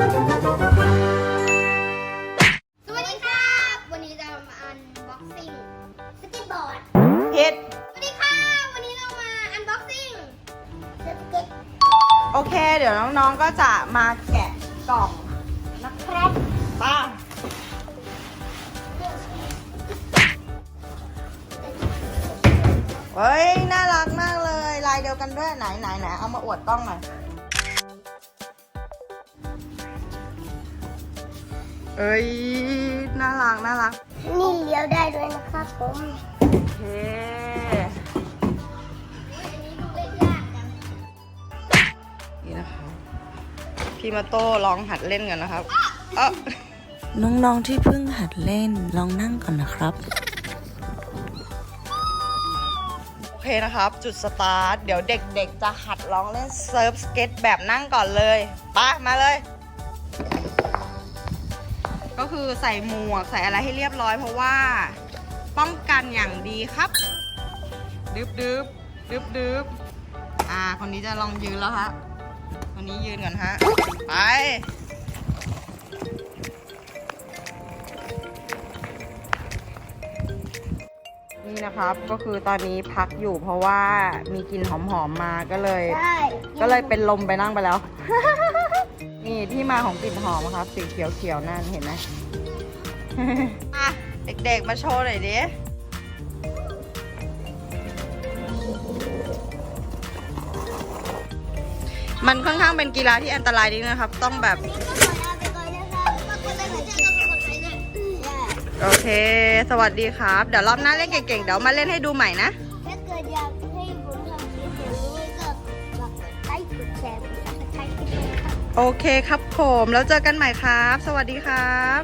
สวัสดีครัวันนี้จะมาอันบ็อกซิ่สก็บอร์ด เฮ็ดสวัสดีครัวันนี้เรามาอันบ็อกซิ่เก็ตโอเค เดี๋ยวน้องๆก็จะมาแกะกล่องนะครับไป้าเฮ้ย น่ารักมากเลย ลายเดียวกันด้วยไหนไหนไหนเอามาอวดกล้องหน่อย เอ้ย น่ารัก น่ารัก นี่เลี้ยวได้ด้วยนะครับผมโอเคนี่นะคะ พี่มาโต้ลองหัดเล่นกันนะครับเออน้องๆที่เพิ่งหัดเล่นลองนั่งก่อนนะครับ โอเคนะครับ จุดสตาร์ท เดี๋ยวเด็กๆจะหัดลองเล่นเซิร์ฟสเก็ตแบบนั่งก่อนเลยไปะมาเลย ก็คือใส่หมวกใส่อะไรให้เรียบร้อย เพราะว่าป้องกันอย่างดีครับดึบดึบดึบดึบอ่า คนนี้จะลองยืนแล้วฮะคนนี้ยืนก่อนฮะไปนี่นะครับก็คือตอนนี้พักอยู่เพราะว่ามีกลิ่นหอมๆมาก็เลยได้ก็เลยเป็นลมไปนั่งไปแล้ว นี่ที่มาของกลิ่นหอมครับ สีเขียวๆนั่นเห็นไหมอะเด็กๆมาโชว์หน่อยดิมันค่อนข้างเป็นกีฬาที่อันตรายนิดนะครับ ต้องแบบ โอเค สวัสดีครับ เดี๋ยวรอบหน้าเล่นเก่งๆ เดี๋ยวมาเล่นให้ดูใหม่นะ ถ้าเกิดอยาก โอเคครับผม แล้วเจอกันใหม่ครับ สวัสดีครับ